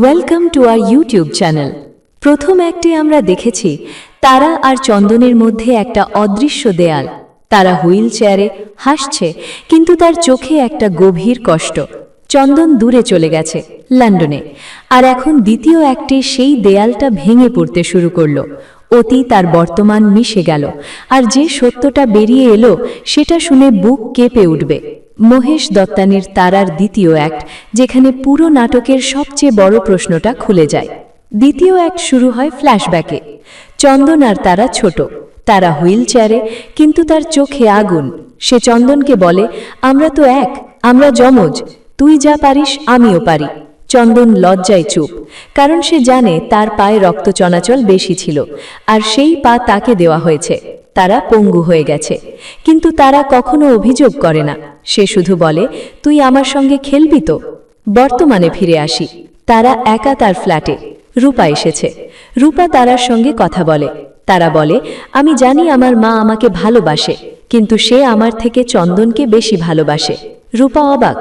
Welcome to our YouTube channel প্রথম একটি আমরা দেখেছি, তারা আর চন্দনের মধ্যে একটা অদৃশ্য দেয়াল। তারা হুইল চেয়ারে হাসছে, কিন্তু তার চোখে একটা গভীর কষ্ট। চন্দন দূরে চলে গেছে, লন্ডনে। আর এখন দ্বিতীয় একটি সেই দেয়ালটা ভেঙে পড়তে শুরু করল। অতি তার বর্তমান মিশে গেল, আর যে সত্যটা বেরিয়ে এলো, সেটা শুনে বুক কেঁপে উঠবে। মহেশ দত্তানির তারার দ্বিতীয় অ্যাক্ট যেখানে পুরো নাটকের সবচেয়ে বড় প্রশ্নটা খুলে যায়। দ্বিতীয় অ্যাক্ট শুরু হয় ফ্ল্যাশব্যাকে চন্দন আর তারা ছোট। তারা হুইল চেয়ারে কিন্তু তার চোখে আগুন। সে চন্দনকে বলে, আমরা তো এক, আমরা যমজ। তুই যা পারিস, আমিও পারি। চন্দন লজ্জায় চুপ, কারণ সে জানে তার পায়ে রক্ত চলাচল বেশি ছিল, আর সেই পা তাকে দেওয়া হয়েছে। তারা পঙ্গু হয়ে গেছে। কিন্তু তারা কখনো অভিযোগ করে না। সে শুধু বলে, তুই আমার সঙ্গে খেলবি তো? বর্তমানে ফিরে আসি। তারা একা তার ফ্ল্যাটে। রূপা এসেছে। রূপা তারার সঙ্গে কথা বলে। তারা বলে, আমি জানি আমার মা আমাকে ভালোবাসে, কিন্তু সে আমার থেকে চন্দনকে বেশি ভালোবাসে। রূপা অবাক।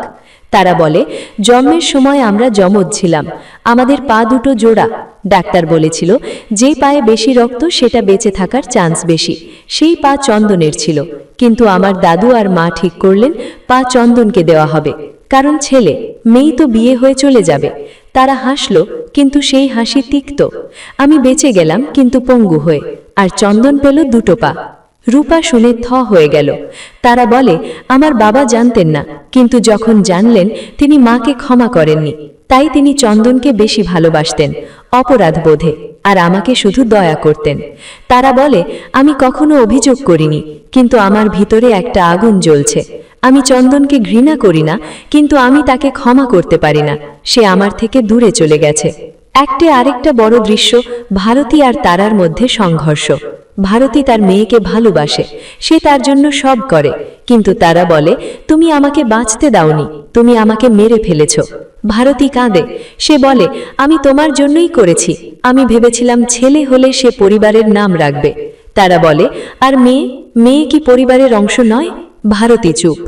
তারা বলে, জন্মের সময় আমরা যমজ ছিলাম। আমাদের পা দুটো জোড়া। ডাক্তার বলেছিল যে পায়ে বেশি রক্ত, সেটা বেঁচে থাকার চান্স বেশি। সেই পা চন্দনের ছিল। কিন্তু আমার দাদু আর মা ঠিক করলেন, পা চন্দনকে দেওয়া হবে। কারণ ছেলে, মেয়ে তো বিয়ে হয়ে চলে যাবে। তারা হাসলো, কিন্তু সেই হাসি তিক্ত। আমি বেঁচে গেলাম, কিন্তু পঙ্গু হয়ে, আর চন্দন পেল দুটো পা। রূপা শুনে থ হয়ে গেল। তারা বলে, আমার বাবা জানতেন না, কিন্তু যখন জানলেন, তিনি মাকে ক্ষমা করেননি। তাই তিনি চন্দনকে বেশি ভালোবাসতেন, অপরাধ বোধে। আর আমাকে শুধু দয়া করতেন। তারা বলে, আমি কখনো অভিযোগ করিনি, কিন্তু আমার ভিতরে একটা আগুন জ্বলছে। আমি চন্দনকে ঘৃণা করি না, কিন্তু আমি তাকে ক্ষমা করতে পারি না। সে আমার থেকে দূরে চলে গেছে। একটি আরেকটা বড় দৃশ্য, ভারতী আর তারার মধ্যে সংঘর্ষ। ভারতী তার মেয়েকে ভালোবাসে, সে তার জন্য সব করে, কিন্তু তারা বলে, তুমি আমাকে বাঁচতে দাওনি, তুমি আমাকে মেরে ফেলেছ। ভারতী কাঁদে, সে বলে, আমি তোমার জন্যই করেছি আমি ভেবেছিলাম ছেলে হলে সে পরিবারের নাম রাখবে। তারা বলে, আর মেয়ে? মেয়ে কি পরিবারের অংশ নয়? ভারতী চুপ।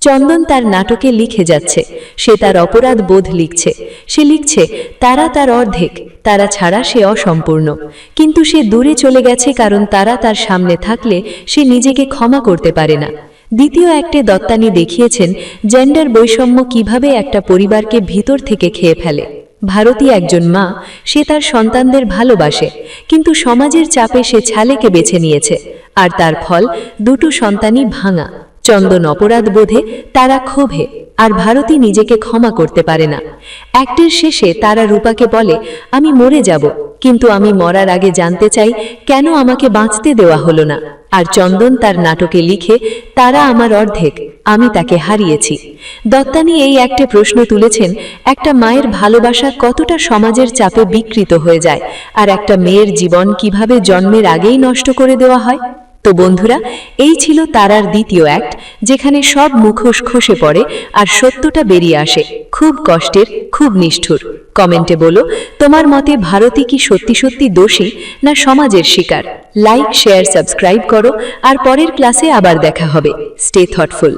চন্দন তার নাটকে লিখে যাচ্ছে। সে তার অপরাধ বোধ লিখছে। সে লিখছে, তারা তার অর্ধেক, তারা ছাড়া সে অসম্পূর্ণ। কিন্তু সে দূরে চলে গেছে কারণ তারা তার সামনে থাকলে সে নিজেকে ক্ষমা করতে পারে না। দ্বিতীয় একটি দত্তানি দেখিয়েছেন, জেন্ডার বৈষম্য কীভাবে একটা পরিবারকে ভিতর থেকে খেয়ে ফেলে? ভারতী একজন মা, সে তার সন্তানদের ভালোবাসে, কিন্তু সমাজের চাপে সে ছালেকে বেছে নিয়েছে, আর তার ফল দুটো সন্তানই ভাঙা। চন্দন অপরাধ বোধে তারা ক্ষোভে, আর ভারতী নিজেকে ক্ষমা করতে পারে না। অ্যাক্টের শেষে তারা রূপাকে বলে, আমি মরে যাব, কিন্তু আমি মরার আগে জানতে চাই কেন আমাকে বাঁচতে দেওয়া হলো না? আর চন্দন তার নাটকে লিখে, তারা আমার অর্ধেক, আমি তাকে হারিয়েছি। দত্তানি এই একটা প্রশ্ন তুলেছেন, একটা মায়ের ভালোবাসা কতটা সমাজের চাপে বিকৃত হয়ে যায়, আর একটা মেয়ের জীবন কীভাবে জন্মের আগেই নষ্ট করে দেওয়া হয়? তো বন্ধুরা, এই ছিল তারার দ্বিতীয় অ্যাক্ট যেখানে সব মুখোশ খসে পড়ে আর সত্যটা বেরিয়ে আসে, খুব কষ্টের, খুব নিষ্ঠুর। কমেন্টে বলো, তোমার মতে ভারতী কি সত্যি সত্যি দোষী না সমাজের শিকার? লাইক শেয়ার সাবস্ক্রাইব করো, আর পরের ক্লাসে আবার দেখা হবে। Stay thoughtful